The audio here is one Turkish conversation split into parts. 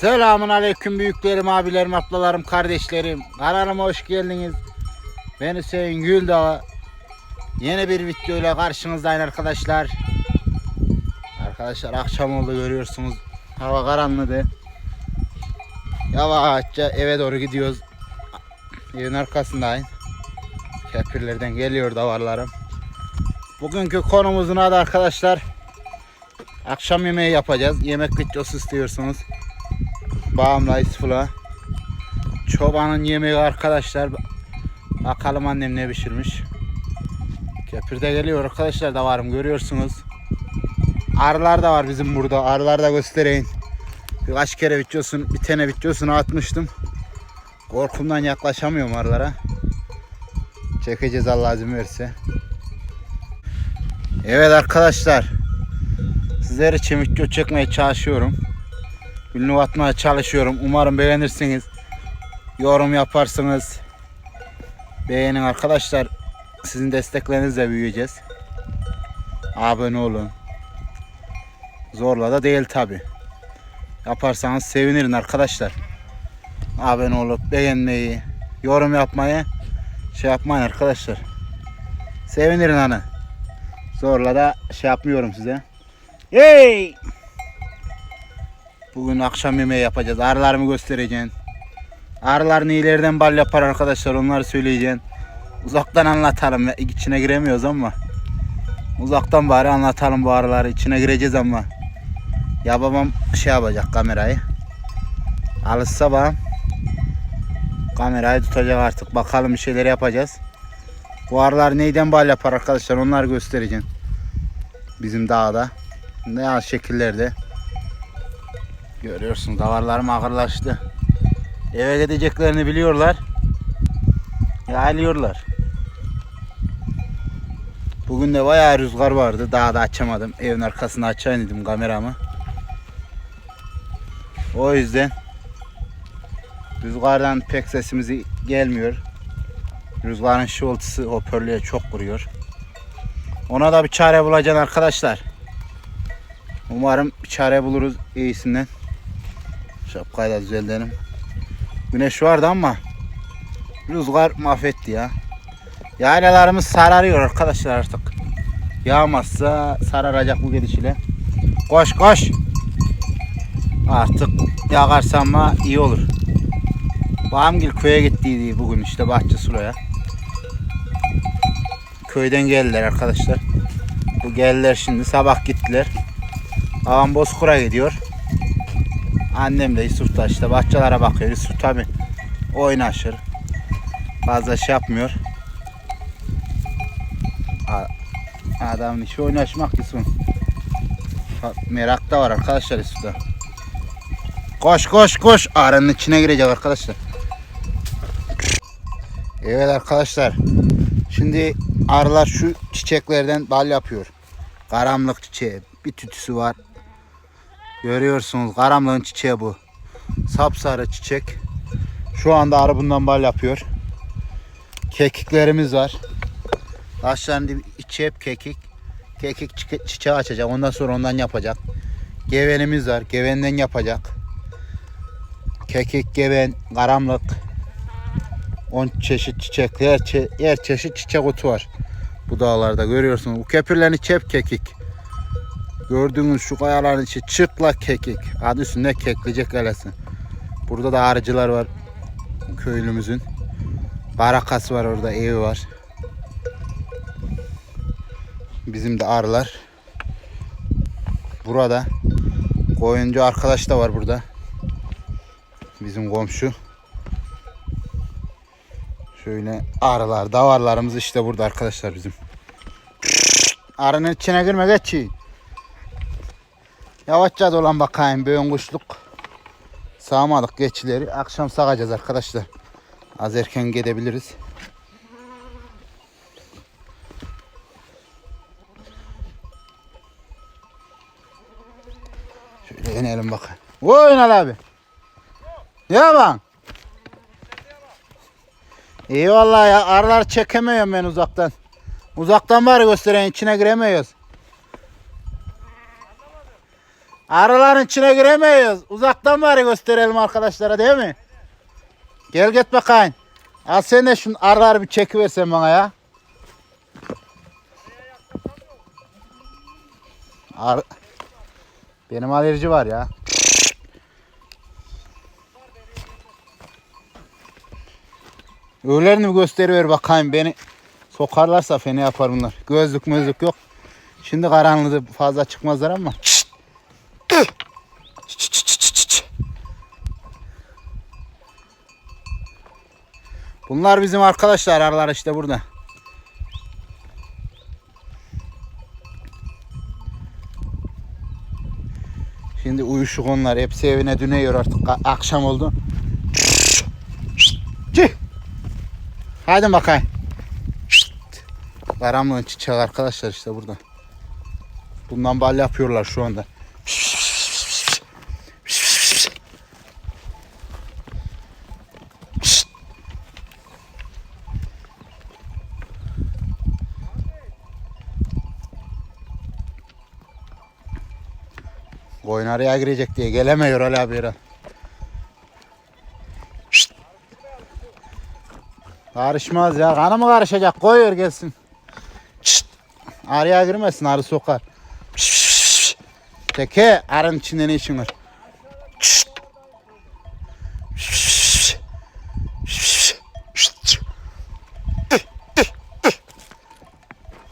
Selamun aleyküm büyüklerim, abilerim, ablalarım, kardeşlerim. Kanalıma hoş geldiniz. Ben Hüseyin Güldağ. Yeni bir videoyla karşınızdayım arkadaşlar. Arkadaşlar akşam oldu görüyorsunuz. Hava karanlıdı. Yavaşça eve doğru gidiyoruz. Evin arkasındayım. Kepirlerden geliyor davarlarım. Bugünkü konumuzun adı arkadaşlar. Akşam yemeği yapacağız. Yemek videosu istiyorsunuz. Bağımla isfula. Çobanın yemeği arkadaşlar. Bakalım annem ne pişirmiş. Kepirde geliyor arkadaşlar da varım görüyorsunuz. Arılar da var bizim burada. Arılar da göstereyim. Birkaç kere videosunu, bir tane videosunu atmıştım. Korkumdan yaklaşamıyorum arılara. Çekeceğiz Allah izin verirse. Evet arkadaşlar. Sizler için video çekmeye çalışıyorum. Ünlü atmaya çalışıyorum. Umarım beğenirsiniz. Yorum yaparsınız. Beğenin arkadaşlar. Sizin desteklerinizle büyüyeceğiz. Abone olun. Zorla da değil tabi. Yaparsanız sevinirim arkadaşlar. Abone olup beğenmeyi, yorum yapmayı şey yapmayın arkadaşlar. Sevinirim hani. Zorla da şey yapmıyorum size. Hey! Bugün akşam yemeği yapacağız. Arılarımı göstereceğim. Arılar ileriden bal yapar arkadaşlar. Onları söyleyeceğim. Uzaktan anlatalım. İçine giremiyoruz ama. Uzaktan bari anlatalım bu arıları. İçine gireceğiz ama. Ya babam şey yapacak kamerayı. Alışsa bana. Kamerayı tutacak artık. Bakalım bir şeyler yapacağız. Bu arılar neyden bal yapar arkadaşlar. Onları göstereceğim. Bizim dağda. Ne şekillerde. Görüyorsun davarlarım ağırlaştı. Eve gideceklerini biliyorlar. Yayılıyorlar. Bugün de bayağı rüzgar vardı. Daha da açamadım. Evin arkasına açayım dedim kameramı. O yüzden rüzgardan pek sesimiz gelmiyor. Rüzgarın şıvıltısı hoparlöre çok vuruyor. Ona da bir çare bulacaksın arkadaşlar. Umarım bir çare buluruz iyisinden. Şapkayı da düzeltelim. Güneş vardı ama rüzgar mahvetti ya. Yaylalarımız sararıyor arkadaşlar artık. Yağmazsa sararacak bu gidişle. Koş koş. Artık yağarsa ama iyi olur. Bağımgil köye gittiydi bugün işte bahçe sulaya. Köyden geldiler arkadaşlar. Bu geldiler şimdi sabah gittiler. Babam Bozkır'a gidiyor. Annem de Yusuf da işte bahçelere bakıyor. Yusuf tabi oynaşır. Fazla şey yapmıyor. Adamın işi oynaşmak Yusuf. Merak da var arkadaşlar Yusuf'ta. Koş koş koş. Arının içine girecek arkadaşlar. Evet arkadaşlar. Şimdi arılar şu çiçeklerden bal yapıyor. Karamlık çiçeği. Bir tütüsü var. Görüyorsunuz karamlığın çiçeği bu. Sapsarı çiçek. Şu anda arı bundan bal yapıyor. Kekiklerimiz var. Taşların içi hep kekik. Kekik çiçe- çiçeği açacak. Ondan sonra ondan yapacak. Gevenimiz var. Gevenden yapacak. Kekik, geven, karamlık. 10 çeşit çiçek, her, çe- her çeşit çiçek otu var. Bu dağlarda görüyorsunuz. Bu kepirlerin içi hep kekik. Gördüğünüz şu kayaların içi çıplak kekik. Adı üstünde kekleyecek elesin. Burada da arıcılar var. Köylümüzün. Barakası var orada, evi var. Bizim de arılar. Burada koyuncu arkadaş da var burada. Bizim komşu. Şöyle arılar, davarlarımız işte burada arkadaşlar bizim. Arının içine girme geç. Yavaşça dolan bakayım böğün kuşluk. Sağmadık geçileri. Akşam sağacağız arkadaşlar. Az erken gidebiliriz. Şöyle inelim bakayım. Vay Ünal abi. Ya bak. İyi vallahi ya arılar çekemiyorum ben uzaktan. Uzaktan bari göstereyim içine giremiyoruz. Arıların içine giremeyiz. Uzaktan bari gösterelim arkadaşlara değil mi? Gel git bakayım. Al sen de şu arıları bir çekiversen bana ya. Arı... Benim alerji var ya. Öğlerini gösteriver bakayım beni sokarlarsa fena yapar bunlar. Gözlük mözlük yok. Şimdi karanlığı fazla çıkmazlar ama. Bunlar bizim arkadaşlar arılar işte burada. Şimdi uyuşuk onlar. Hepsi evine dönüyor artık. Akşam oldu. Hadi bakayım. Karamlığın çiçeği arkadaşlar işte burada. Bundan bal yapıyorlar şu anda. Koyun araya girecek diye gelemiyor Ali abi herhalde. Karışmaz ya. Kanı mı karışacak? Koyuyor gelsin. Şşt. Araya girmesin arı sokar. Teke arın içinde ne işin var?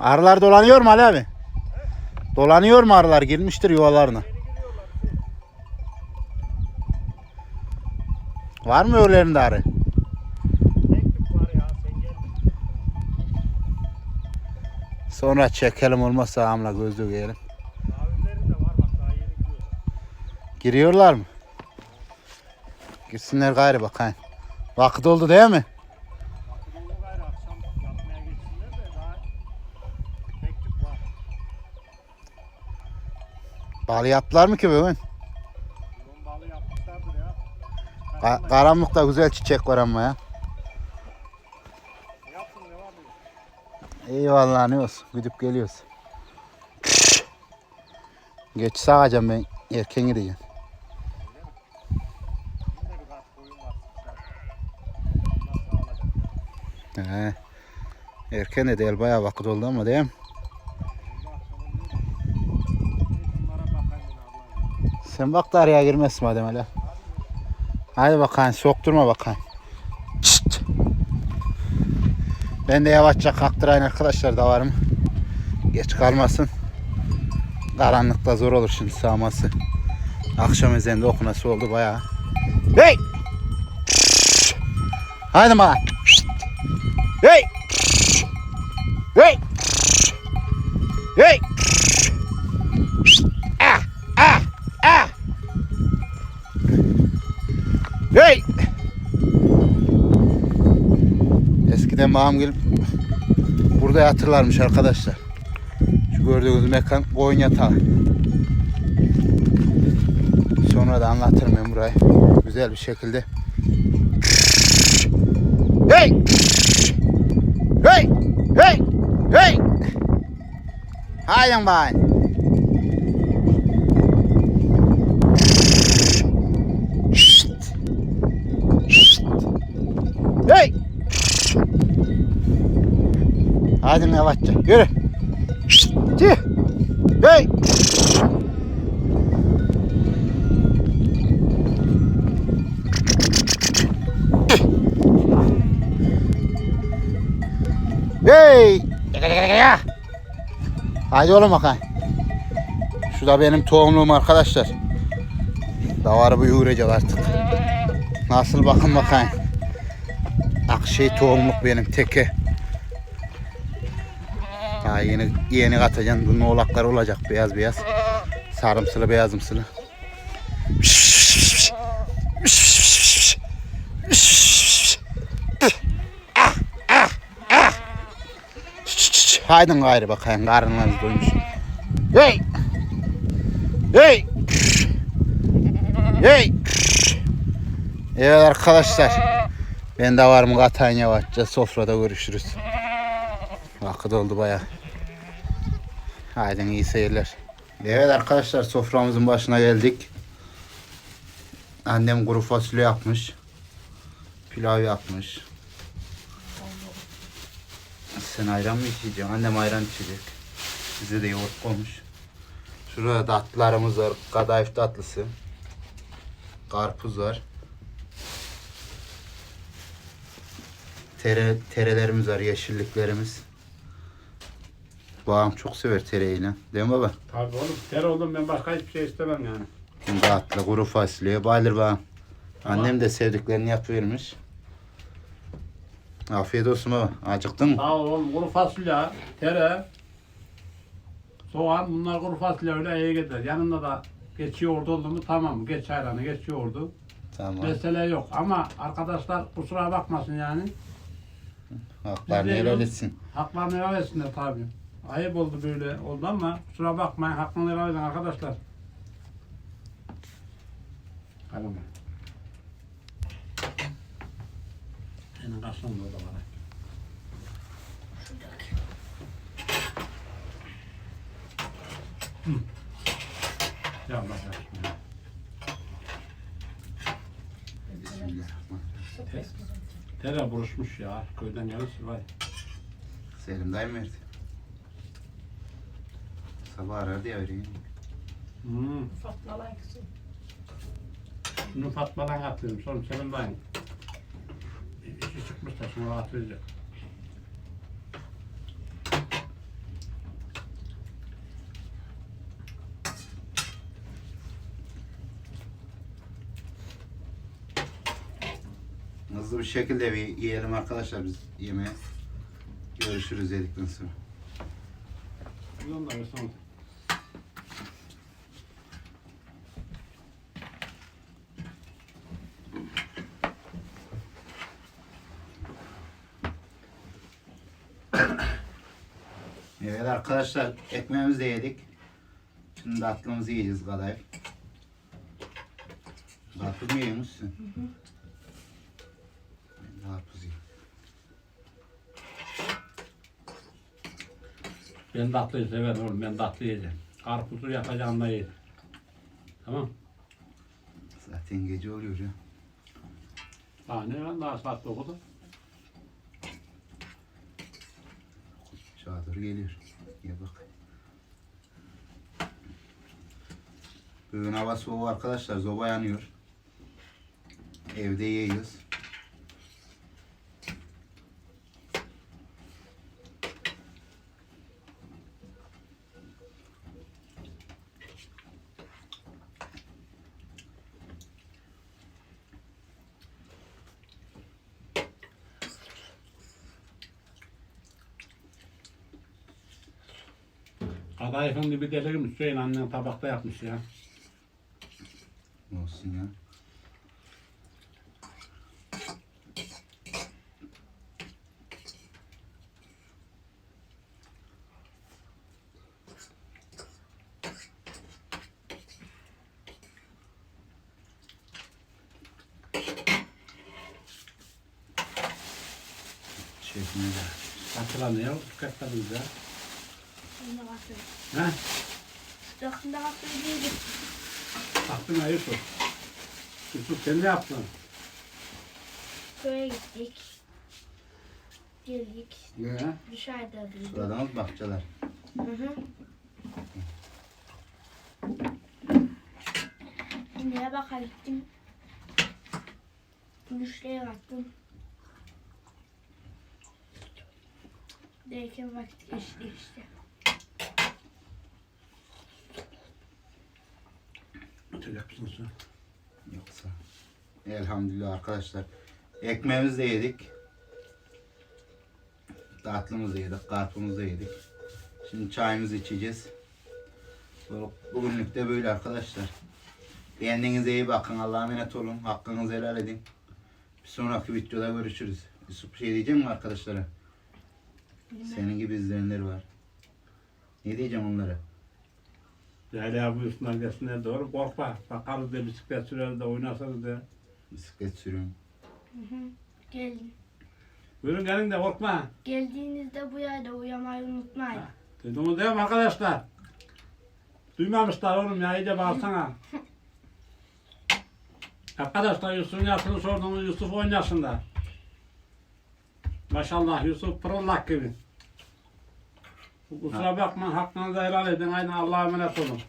Arılar dolanıyor mu Ali abi? Dolanıyor mu arılar? Girmiştir yuvalarına. Var mı öğlerinde arı? Sonra çekelim olmazsa amla gözlüğü giyelim. Mavilerin de var bak daha yeni gidiyor. Giriyorlar mı? Girsinler gayrı bakayım. Vakit oldu değil mi? Bakın onu gayrı akşam yapmaya geçsinler de daha tek tük var. Bal yaptılar mı ki bugün? Ka- karanlıkta güzel çiçek var ama ya. Eyvallah ne olsun. Gidip geliyoruz. Geç sağacağım ben. Erken gideceğim. He. Erken de değil bayağı vakit oldu ama değil mi? Sen bak da araya girmesin madem hele. Hadi bakayım sokturma bakayım. Çıt. Ben de yavaşça kalktırayım arkadaşlar da varım. Geç kalmasın. Karanlıkta zor olur şimdi sağması. Akşam ezende okunası oldu bayağı. Hey! Hadi bak. Hey! Hey! Hey! Eskiden babam gelip burada yatırlarmış arkadaşlar. Şu gördüğünüz mekan koyun yatağı. Sonra da anlatırım ben burayı. Güzel bir şekilde. Hey! Hey! Hey! Hey! Haydi bakayım. Hadi yavaşça yürü. Tih. Hey! Hey! Haydi oğlum bakayım. Şu da benim tohumluğum arkadaşlar. Davarı bir yoğuracak artık. Nasıl bakın bakayım. Akşey tohumluk benim teke. Daha yeni yeni katacaksın. Bunun oğlakları olacak beyaz beyaz. Sarımsılı beyazımsılı. Haydın gayrı bakayım karınlarınız doymuş. Hey! Hey! Hey! Evet arkadaşlar. Ben de varım katayın yavaşça sofrada görüşürüz. Vakit oldu baya. Haydi iyi seyirler. Evet arkadaşlar soframızın başına geldik. Annem kuru fasulye yapmış. Pilav yapmış. Sen ayran mı içeceksin? Annem ayran içecek. Bize de yoğurt koymuş. Şurada tatlılarımız var. Kadayıf tatlısı. Karpuz var. Tere, terelerimiz var, yeşilliklerimiz. Babam çok sever tereyle. Değil mi baba? Tabii oğlum ter oldum ben başka hiçbir şey istemem yani. Tatlı, kuru fasulye. Bayılır babam. Annem de sevdiklerini yapıvermiş. Afiyet olsun baba. Acıktın mı? Sağ ol oğlum kuru fasulye, tere, soğan bunlar kuru fasulye öyle iyi gider. Yanında da geç yoğurt oldu mu tamam geç ayranı geç yoğurdu. Tamam. Mesele yok ama arkadaşlar kusura bakmasın yani. Haklarını Biz de helal yok. etsin. Haklarını helal etsinler tabii. Ayıp oldu böyle oldu ama kusura bakmayın hakkını helal edin arkadaşlar. Hadi ama. Senin kaşın da orada var. Hı. Ya Allah aşkına. Bismillahirrahmanirrahim. Tere buruşmuş ya. Köyden gelirsin vay. Selim dayım verdi. Sabah arardı ya vereyim. Hmm. Fatma kızım. Şunu Fatma'dan atıyorum. Sonra senin dayın. İşi çıkmış da şunu rahat verecek. Hızlı bir şekilde bir yiyelim arkadaşlar biz yemeğe. Görüşürüz yedikten sonra. Bir onu Evet arkadaşlar ekmeğimizi de yedik. Şimdi tatlımızı yiyeceğiz kadayıf. Karpuz mu yiyormuşsun? Ben yiyeyim. Ben tatlıyı severim oğlum. Ben tatlı yiyeceğim. Karpuzu yapacağım da yedim. Tamam. Zaten gece oluyor ya. Daha ne lan daha saat 9'da. Çadır geliyor. Ye bak. Bugün hava soğuk arkadaşlar. Zoba yanıyor. Evde yiyoruz. Kadayıfın dibi delik Hüseyin annen tabakta yapmış ya. Olsun ya. Çekmeye de. Hatırlanıyor. Tüketmediniz ya. Şimdi bakın. He? Yakında hafta değildi. Baktın ha Yusuf. Yusuf sen ne yaptın? Köye gittik. Geldik. Ne? Dışarıda durduk. Sıradamız bahçeler. Hı hı. Neye baka gittim. Müşteriye baktım. Derken vakit geçti işte. Ötecek misin sen? Yoksa. Elhamdülillah arkadaşlar. Ekmeğimizi de yedik. Tatlımızı da yedik. Karpumuzu da yedik. Şimdi çayımızı içeceğiz. Bu- Bugünlük de böyle arkadaşlar. Kendinize iyi bakın. Allah'a emanet olun. Hakkınızı helal edin. Bir sonraki videoda görüşürüz. Yusuf bir şey diyecek mi arkadaşlara? Senin gibi izleyenler var. Ne diyeceğim onlara? Yayla buyursunlar gelsinler doğru korkma. Bakarız da bisiklet sürer de oynarsanız da. Bisiklet sürüyorum. Hı hı. Gelin. Buyurun gelin de korkma. Geldiğinizde bu yerde uyamayı unutmayın. Duydunuz değil mi arkadaşlar? Duymamışlar oğlum ya iyice bağırsana. Arkadaşlar Yusuf'un yaşını sordunuz Yusuf 10 yaşında. Maşallah Yusuf pırıllak gibi. Kusura bakma hakkınızı helal edin. Aynen Allah'a emanet olun.